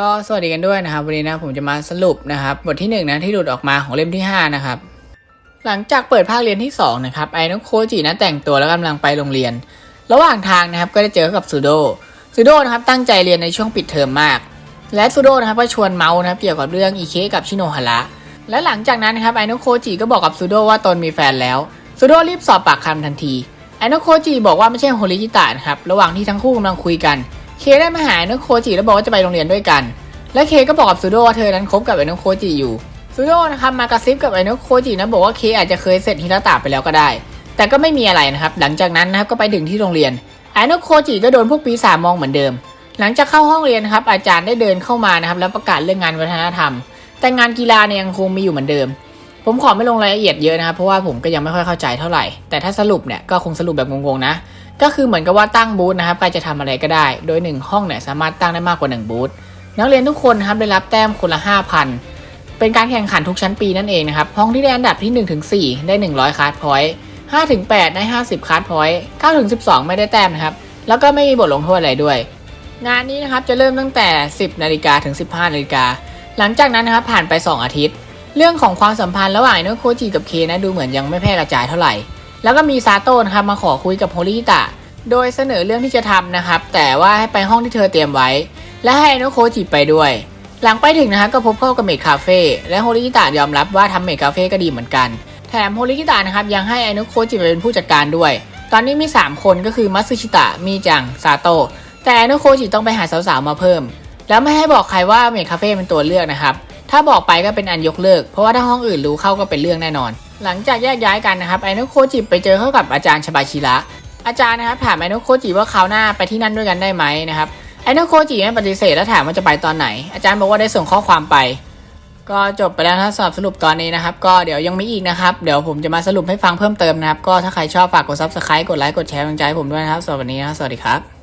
ก็สวัสดีกันด้วยนะครับ วันนี้นะผมจะมาสรุปนะครับ บทที่หนึ่งนะที่หลุดออกมาของเล่มที่ห้านะครับ หลังจากเปิดภาคเรียนที่สองนะครับ ไอ้นโคจินะแต่งตัวแล้วกำลังไปโรงเรียน ระหว่างทางนะครับก็ได้เจอกับซูโดซูโดนะครับตั้งใจเรียนในช่วงปิดเทอมมาก และซูโดนะครับก็ชวนเมาส์นะครับเกี่ยวกับเรื่องอิเคกับชิโนฮาระและหลังจากนั้นนะครับไอ้นโคจิก็บอกกับซูโดว่าตนมีแฟนแล้วซูโดรีบสอบปากคำทันทีไอ้นโคจิบอกว่าไม่ใช่โฮริจิตะนะครับระหว่างที่ทั้งคู่กำลังคุยกัน เคได้มาหาไอ้นกโคจิแล้วบอกว่าจะไปโรงเรียนด้วยกัน และเคก็บอกกับซูโดว่าเธอนั้นคบกับไอ้นกโคจิอยู่ซูโดนะครับมากระซิบกับไอ้นกโคจินะบอกว่าเคอาจจะเคยเสร็จฮิราตะไปแล้วก็ได้ แต่ก็ไม่มีอะไรนะครับ หลังจากนั้นนะครับก็ไปถึงที่โรงเรียนไอ้นกโคจิก็โดนพวกปีศาจมองเหมือนเดิม หลังจากเข้าห้องเรียนนครับอาจารย์ได้เดินเข้ามานะครับแล้วประกาศเรื่องงานวัฒนธรรม แต่งานกีฬาเนี่ยยังคงมีอยู่เหมือนเดิม ผมขอไม่ลงรายละเอียดเยอะนะครับเพราะว่าผมก็ยังไม่ค่อยเข้าใจเท่าไหร่ แต่ถ้าสรุปเนี่ยก็คงสรุปแบบงงๆนะ ก็คือเหมือนกับว่าตั้งบูธนะครับใครจะทำอะไรก็ได้ โดยหนึ่งห้องเนี่ยสามารถตั้งได้มากกว่าหนึ่งบูธนักเรียนทุกคนครับได้รับแต้มคนละ 5,000 เป็นการแข่งขันทุกชั้นปีนั่นเองนะครับ ห้องที่ได้อันดับที่1ถึง4ได้ 100 คาร์ดพอยต์5ถึง8ได้ 50 คาร์ดพอยต์9ถึง12ไม่ได้แต้มนะครับ แล้วก็ไม่มีบทลงโทษอะไรด้วย งานนี้นะครับจะเริ่มตั้งแต่ 10นาฬิกาถึง 15นาฬิกาหลังจากนั้นนะครับผ่านไป 2 อาทิตย์ เรื่องของความสัมพันธ์ระหว่างโนโคจิกับเคนะดูเหมือนยังไม่แพร่กระจายเท่าไหร่ แล้วก็มีซาโต้นะครับมาขอคุยกับโฮริตะ โดยเสนอเรื่องที่จะทำนะครับ แต่ว่าให้ไปห้องที่เธอเตรียมไว้ และให้โนโคจิไปด้วย หลังไปถึงนะครับก็พบเข้ากับเมดคาเฟ่และโฮริกิตะยอมรับว่าทำเมดคาเฟ่ก็ดีเหมือนกัน แถมโฮริกิตะนะครับยังให้ไอโนโคจิไปเป็นผู้จัดการด้วย ตอนนี้มี 3 คนก็คือมัตสึชิตะมีจังซาโตะแต่ไอโนโคจิต้องไปหาสาวๆมาเพิ่ม แล้วไม่ให้บอกใครว่าเมดคาเฟ่เป็นตัวเลือกนะครับถ้าบอกไปก็เป็นอันยกเลิก เพราะว่าถ้าห้องอื่นรู้เข้าก็เป็นเรื่องแน่นอน หลังจากแยกย้ายกันนะครับไอโนโคจิไปเจอเข้ากับอาจารย์ชบาชิระอาจารย์นะครับถามไอโนโคจิว่าคราวหน้าไปที่นั่นด้วยกันได้ไหมนะครับไอโนโคจิไม่ปฏิเสธแล้วถามว่าจะไปตอนไหน อาจารย์บอกว่าได้ส่งข้อความไป ก็จบไปแล้วนะสำหรับสรุปตอนนี้นะครับ ก็เดี๋ยวยังมีอีกนะครับเดี๋ยวผมจะมาสรุปให้ฟังเพิ่มเติมนะครับ ก็ถ้าใครชอบฝากกด subscribe กดไลค์กดแชร์กำลังใจผมด้วยนะครับสำหรับวันนี้นะครับสวัสดีครับ